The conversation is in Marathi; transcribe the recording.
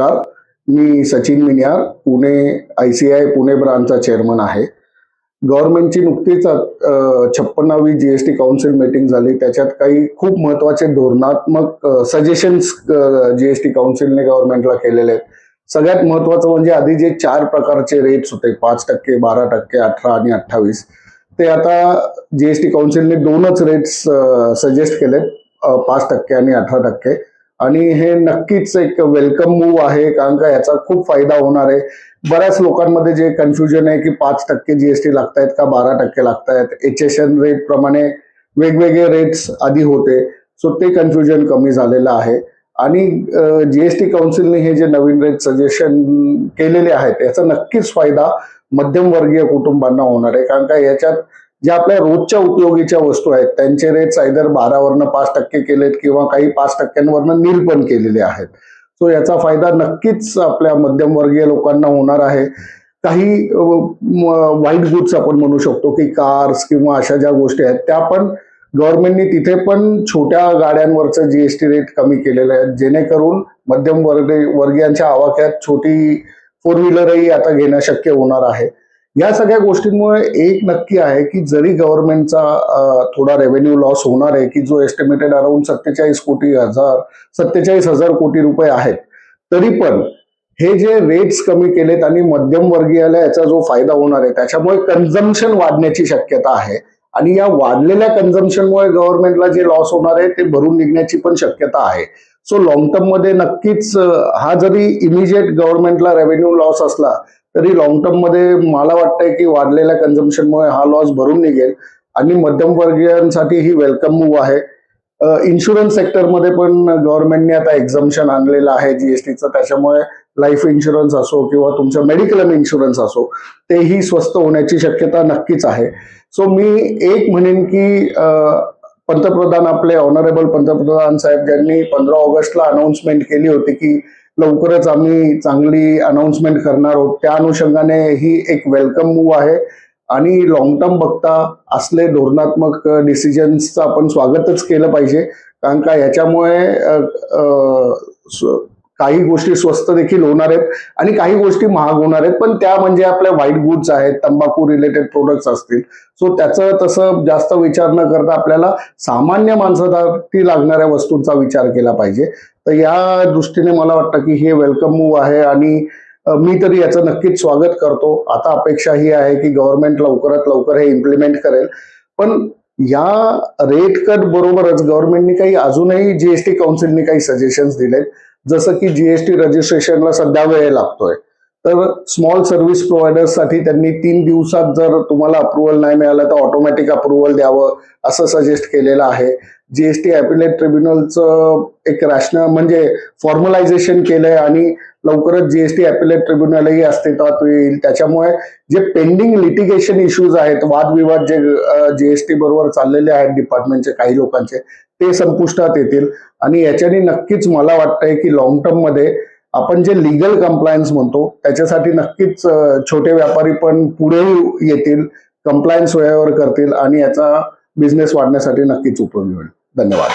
नमस्कार. मी Sachin Miniyar Pune I C I Pune ब्रांचचा chairman आहे. गव्हर्नमेंटची नुकतीच छप्पन्नावी G S T council meeting झाली. त्याच्यात काही खूप महत्त्वाचे धोरणात्मक सजेशन्स जी एस टी काउन्सिलने गव्हर्नमेंटला केलेले आहेत. सगळ्यात महत्वाचं म्हणजे आधी जे चार प्रकारचे रेट्स होते पाच टक्के बारा टक्के अठरा आणि अठ्ठावीस. ते आता जी एस टी काउन्सिलने दोनच रेट्स सजेस्ट केलेत. पाच टक्के आणि अठरा टक्के. आणि हे नक्कीच एक वेलकम मूव आहे कारण का याचा खूप फायदा होणार आहे. बऱ्याच लोकांमध्ये जे कन्फ्युजन आहे की पाच टक्के जीएसटी लागतायत का बारा टक्के लागतायत? एच एस एन रेट प्रमाणे वेगवेगळे रेट्स आधी होते. सो ते कन्फ्युजन कमी झालेलं आहे. आणि जीएसटी काउन्सिलने हे जे नवीन रेट सजेशन केलेले आहेत याचा नक्कीच फायदा मध्यमवर्गीय कुटुंबांना होणार आहे. कारण का याच्यात ज्या आपल्या रोजच्या उपयोगीच्या वस्तू आहेत त्यांचे रेट्स आयदर बारावरनं पाच टक्के केलेत किंवा काही पाच टक्क्यांवरनं नील पण केलेले आहेत. सो याचा फायदा नक्कीच आपल्या मध्यमवर्गीय लोकांना होणार आहे. काही वाईट गुड्स आपण म्हणू शकतो की कार्स किंवा अशा ज्या गोष्टी आहेत त्या पण गव्हर्नमेंटनी तिथे पण छोट्या गाड्यांवरचं जीएसटी रेट कमी केलेलं आहे जेणेकरून मध्यम वर्ग वर्गीयांच्या आवाक्यात छोटी फोर व्हीलरही आता घेणं शक्य होणार आहे. या सगळ्या गोष्टींमुळे एक नक्की आहे की जरी गव्हर्नमेंटचा थोडा रेव्हेन्यू लॉस होणार आहे की जो एस्टिमेटेड अराउंड सत्तेचाळीस कोटी हजार सत्तेचाळीस हजार कोटी रुपये आहेत तरी पण हे जे रेट्स कमी केलेत आणि मध्यम वर्गीयाला याचा जो फायदा होणार आहे त्याच्यामुळे कन्झम्पशन वाढण्याची शक्यता आहे. आणि या वाढलेल्या कन्झम्पशनमुळे गव्हर्नमेंटला जे लॉस होणार आहे ते भरून निघण्याची पण शक्यता आहे. सो लॉंग टर्ममध्ये नक्कीच हा जरी इमिजिएट गव्हर्नमेंटला रेव्हेन्यू लॉस असला तरी लॉंग टर्ममध्ये मला वाटतंय की वाढलेल्या कन्झम्पशनमुळे हा लॉस भरून निघेल. आणि मध्यमवर्गीयांसाठी ही वेलकम मूव्ह आहे. इन्शुरन्स सेक्टरमध्ये पण गव्हर्नमेंटने आता एक्झम्पशन आणलेलं आहे जीएसटीचं त्याच्यामुळे लाईफ इन्शुरन्स असो किंवा तुमचं मेडिक्लेम इन्शुरन्स असो तेही स्वस्त होण्याची शक्यता नक्कीच आहे. सो मी एक म्हणेन की पंतप्रधान आपले ऑनरेबल पंतप्रधान साहेब ज्यांनी पंधरा ऑगस्टला अनाऊन्समेंट केली होती की लवकरच आम्ही चांगली अनाऊन्समेंट करणार आहोत. त्या अनुषंगाने ही एक वेलकम मूव आहे. आणि लॉंग टर्म बघता असले धोरणात्मक डिसिजन्सचं आपण स्वागतच केलं पाहिजे. कारण का याच्यामुळे काही गोष्टी स्वस्त देखील होणार आहेत आणि काही गोष्टी महाग होणार आहेत. पण त्या म्हणजे आपल्या व्हाईट गुड्स आहेत तंबाखू रिलेटेड प्रोडक्ट्स असतील. सो त्याचं तसं जास्त विचार न करता आपल्याला सामान्य माणसासाठी लागणाऱ्या वस्तूंचा विचार केला पाहिजे. तर या दृष्टीने मला वाटतं की हे वेलकम मूव आहे आणि मी तरी याचं नक्कीच स्वागत करतो. आता अपेक्षा ही आहे की गव्हर्नमेंट लवकरात लवकर हे इम्प्लिमेंट करेल. पण या रेट कट बरोबरच गव्हर्नमेंटनी काही अजूनही जीएसटी काउन्सिलने काही सजेशन्स दिलेत. जसं की जीएसटी रजिस्ट्रेशनला सध्या वेळ लागतोय. तर स्मॉल सर्व्हिससाठी त्यांनी तीन दिवसात जर तुम्हाला अप्रुव्हल नाही मिळालं तर ऑटोमॅटिक अप्रुव्हल द्यावं असं सजेस्ट केलेलं आहे. जीएसटी ॲपिलेट ट्रिब्युनलचं एक रॅशनल म्हणजे फॉर्मलायझेशन केलंय आणि लवकरच जीएसटी ॲपिलेट ट्रिब्युनलही अस्तित्वात येईल. त्याच्यामुळे जे पेंडिंग लिटिगेशन इश्यूज आहेत वादविवाद जे जीएसटी बरोबर चाललेले आहेत डिपार्टमेंटचे काही लोकांचे ते संपुष्टात येतील. आणि याच्याने नक्कीच मला वाटतंय की लॉंग टर्ममध्ये आपण जे लिगल कम्प्लायन्स म्हणतो त्याच्यासाठी नक्कीच छोटे व्यापारी पण पुढे येतील कम्प्लायन्स वेळेवर करतील आणि याचा बिझनेस वाढण्यासाठी नक्कीच उपयोगी होईल. धन्यवाद.